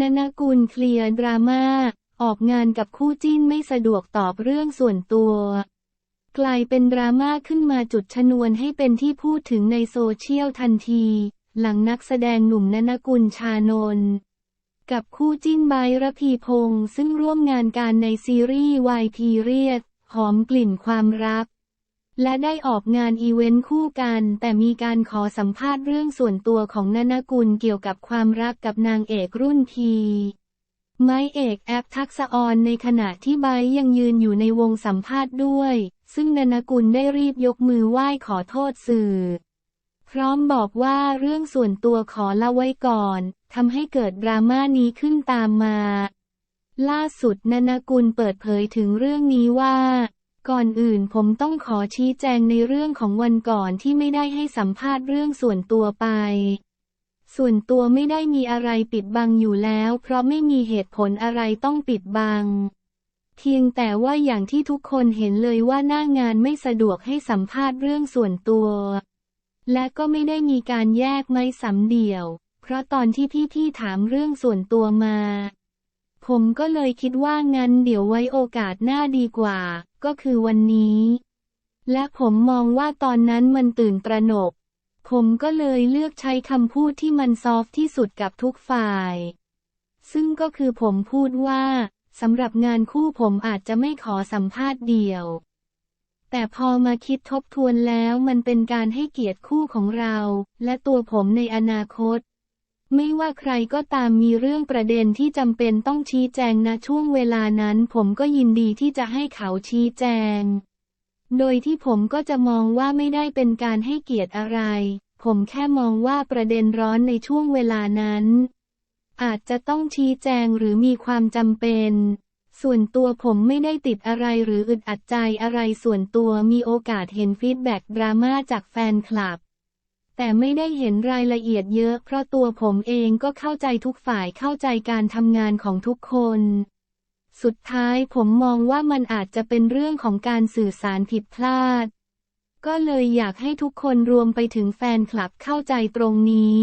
นนกุลเคลียร์ดราม่า ออกงานกับคู่จิ้นไม่สะดวกตอบเรื่องส่วนตัว กลายเป็นดราม่าขึ้นมาจุดชนวนให้เป็นที่พูดถึงในโซเชียลทันที หลังนักแสดงหนุ่มนนกุลชานนท์กับคู่จิ้นไบร์ระพีพงษ์ซึ่งร่วมงานการในซีรีส์วายพีเรียดหอมกลิ่นความรัก และได้ออกงานอีเวนต์คู่กัน แต่มีการขอสัมภาษณ์เรื่องส่วนตัวของนนกุลเกี่ยวกับความรักกับนางเอกรุ่นทีไม้เอกแอปทักษออนในขณะที่ไบยังยืนอยู่ในวงสัมภาษณ์ด้วย ซึ่งนนกุลได้รีบยกมือไหว้ขอโทษสื่อ พร้อมบอกว่าเรื่องส่วนตัวขอละไว้ก่อนทำให้เกิดดราม่านี้ขึ้นตามมา ล่าสุดนนกุลเปิดเผยถึงเรื่องนี้ว่า ก่อนอื่นผมต้องขอชี้แจงในเรื่องของวันก่อนที่ไม่ได้ให้สัมภาษณ์เรื่องส่วนตัวไป ส่วนตัวไม่ได้มีอะไรปิดบังอยู่แล้ว เพราะไม่มีเหตุผลอะไรต้องปิดบัง เพียงแต่ว่าอย่างที่ทุกคนเห็นเลยว่าหน้างานไม่สะดวกให้สัมภาษณ์เรื่องส่วนตัว และก็ไม่ได้มีการแยกไม้สำเดี่ยว เพราะตอนที่พี่ๆถามเรื่องส่วนตัวมา มก็เลยคิดว่างั้นเดี๋ยวไว้โอกาสหน้าดีกว่า ก็คือวันนี้ และผมมองว่าตอนนั้นมันตื่นตระหนก ผมก็เลยเลือกใช้คำพูดที่มันซอฟที่สุดกับทุกฝ่าย ซึ่งก็คือผมพูดว่าสำหรับงานคู่ผมอาจจะไม่ขอสัมภาษณ์เดี่ยว แต่พอมาคิดทบทวนแล้วมันเป็นการให้เกียรติคู่ของเรา และตัวผมในอนาคต ไม่ว่าใครก็ตามมีเรื่องประเด็นที่จำเป็นต้องชี้แจงณช่วงเวลานั้น ผมก็ยินดีที่จะให้เขาชี้แจง โดยที่ผมก็จะมองว่าไม่ได้เป็นการให้เกียรติอะไร ผมแค่มองว่าประเด็นร้อนในช่วงเวลานั้น อาจจะต้องชี้แจงหรือมีความจำเป็นส่วนตัวผมไม่ได้ติดอะไรหรืออึดอัดใจอะไรส่วนตัวมีโอกาสเห็นฟีดแบ็กดราม่าจากแฟนคลับ แต่ไม่ได้เห็นรายละเอียดเยอะ เพราะตัวผมเองก็เข้าใจทุกฝ่ายเข้าใจการทำงานของทุกคน สุดท้ายผมมองว่ามันอาจจะเป็นเรื่องของการสื่อสารผิดพลาด ก็เลยอยากให้ทุกคนรวมไปถึงแฟนคลับเข้าใจตรงนี้